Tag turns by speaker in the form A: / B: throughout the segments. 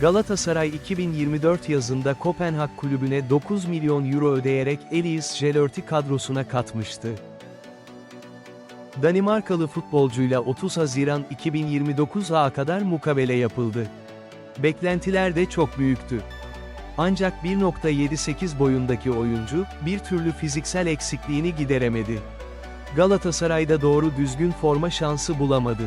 A: Galatasaray 2024 yazında Kopenhag kulübüne 9 milyon euro ödeyerek Elias Jelerti kadrosuna katmıştı. Danimarkalı futbolcuyla 30 Haziran 2029'a kadar mukabele yapıldı. Beklentiler de çok büyüktü. Ancak 1.78 boyundaki oyuncu, bir türlü fiziksel eksikliğini gideremedi. Galatasaray'da doğru düzgün forma şansı bulamadı.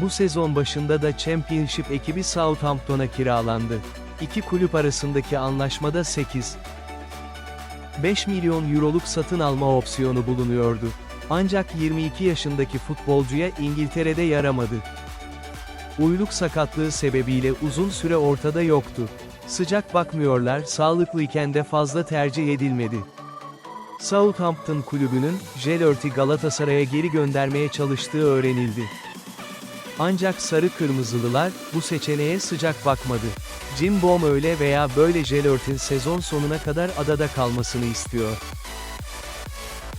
A: Bu sezon başında da Championship ekibi Southampton'a kiralandı. İki kulüp arasındaki anlaşmada 8 5 milyon euroluk satın alma opsiyonu bulunuyordu. Ancak 22 yaşındaki futbolcuya İngiltere'de yaramadı. Uyluk sakatlığı sebebiyle uzun süre ortada yoktu. Sıcak bakmıyorlar, sağlıklıyken de fazla tercih edilmedi. Southampton kulübünün, Jelert'i Galatasaray'a geri göndermeye çalıştığı öğrenildi. Ancak sarı kırmızılılar, bu seçeneğe sıcak bakmadı. Jim Bohm öyle veya böyle Jelert'in sezon sonuna kadar adada kalmasını istiyor.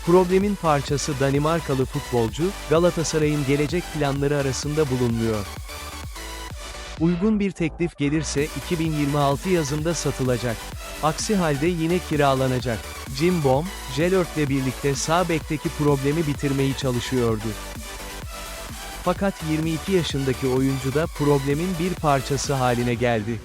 A: Problemin parçası Danimarkalı futbolcu, Galatasaray'ın gelecek planları arasında bulunmuyor. Uygun bir teklif gelirse 2026 yazında satılacak. Aksi halde yine kiralanacak. Jim Bohm, Jelert'le birlikte sağ bekteki problemi bitirmeyi çalışıyordu. Fakat 22 yaşındaki oyuncu da problemin bir parçası haline geldi.